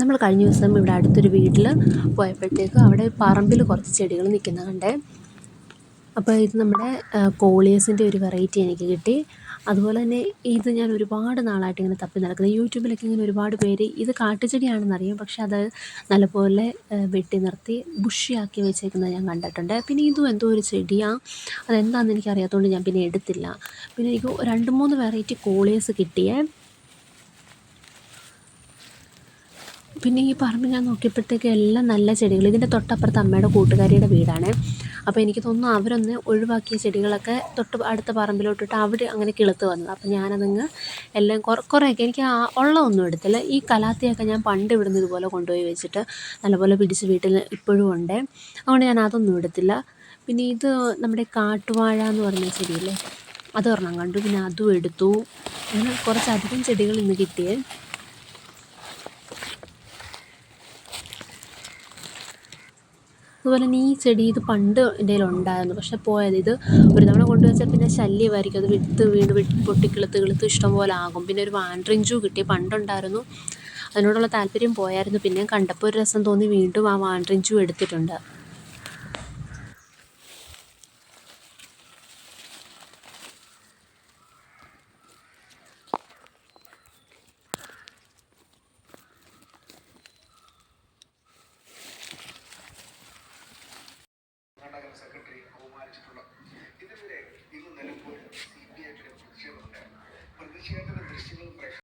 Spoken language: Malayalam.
നമ്മൾ കഴിഞ്ഞ ദിവസം ഇവിടെ അടുത്തൊരു വീട്ടിൽ പോയപ്പോഴത്തേക്കും അവിടെ പറമ്പിൽ കുറച്ച് ചെടികൾ നിൽക്കുന്ന കണ്ടേ അപ്പോൾ ഇത് നമ്മുടെ കോളിയസിന്റെ ഒരു വെറൈറ്റി എനിക്ക് കിട്ടി. അതുപോലെ തന്നെ ഇത് ഞാൻ ഒരുപാട് നാളായിട്ട് ഇങ്ങനെ തപ്പി നടക്കുന്നത് യൂട്യൂബിലൊക്കെ ഇങ്ങനെ ഒരുപാട് പേര് ഇത് കാട്ടുചെടിയാണെന്നറിയാം. പക്ഷെ അത് നല്ലപോലെ വെട്ടി നിർത്തി ബുഷിയാക്കി വെച്ചേക്കുന്നത് ഞാൻ കണ്ടിട്ടുണ്ട്. പിന്നെ ഇതും എന്തോ ഒരു ചെടിയാണ് അതെന്താണെന്ന് എനിക്കറിയാത്തതുകൊണ്ട് ഞാൻ പിന്നെ എടുത്തില്ല. പിന്നെ എനിക്ക് രണ്ട് മൂന്ന് വെറൈറ്റി കോളിയസ് കിട്ടിയേ. പിന്നെ ഈ പറമ്പ് ഞാൻ നോക്കിയപ്പോഴത്തേക്ക് എല്ലാം നല്ല ചെടികൾ. ഇതിന്റെ തൊട്ടപ്പുറത്ത് അമ്മയുടെ കൂട്ടുകാരിയുടെ വീടാണ്. അപ്പോൾ എനിക്ക് തോന്നുന്നു അവരൊന്ന് ഒഴിവാക്കിയ ചെടികളൊക്കെ തൊട്ട് അടുത്ത പറമ്പിലോട്ടിട്ട് അവിടെ അങ്ങനെ കിളുത്ത് വന്നത്. അപ്പോൾ ഞാനതങ്ങ് എല്ലാം കുറേയൊക്കെ എനിക്ക് ആ ഉള്ളതൊന്നും എടുത്തില്ല. ഈ കലാത്തിയൊക്കെ ഞാൻ പണ്ട് ഇവിടുന്ന് ഇതുപോലെ കൊണ്ടുപോയി വെച്ചിട്ട് നല്ലപോലെ പിടിച്ച് വീട്ടിൽ ഇപ്പോഴും ഉണ്ട്. അതുകൊണ്ട് ഞാൻ അതൊന്നും എടുത്തില്ല. പിന്നെ ഇത് നമ്മുടെ കാട്ടുവാഴ എന്ന് പറഞ്ഞ ചെടിയല്ലേ? അത് ഒരെണ്ണം കണ്ടു. പിന്നെ അതും എടുത്തു. അങ്ങനെ കുറച്ചധികം ചെടികൾ ഇന്ന് കിട്ടിയേ. അതുപോലെ തന്നെ ഈ ചെടി ഇത് പണ്ട് എന്റെ ഉണ്ടായിരുന്നു. പക്ഷേ പോയത് ഇത് ഒരു തവണ കൊണ്ട് വെച്ചാൽ പിന്നെ ശല്യമായിരിക്കും. അത് വിത്ത് വീണ് പൊട്ടി കിളുത്ത് കിളുത്ത് ഇഷ്ടംപോലെ ആകും. പിന്നെ ഒരു വാൻഡ്രിഞ്ചു കിട്ടി. പണ്ടുണ്ടായിരുന്നു. അതിനോടുള്ള താല്പര്യം പോയായിരുന്നു. പിന്നെയും കണ്ടപ്പോൾ ഒരു രസം തോന്നി. വീണ്ടും ആ വാൻഡ്രിഞ്ചു എടുത്തിട്ടുണ്ട്.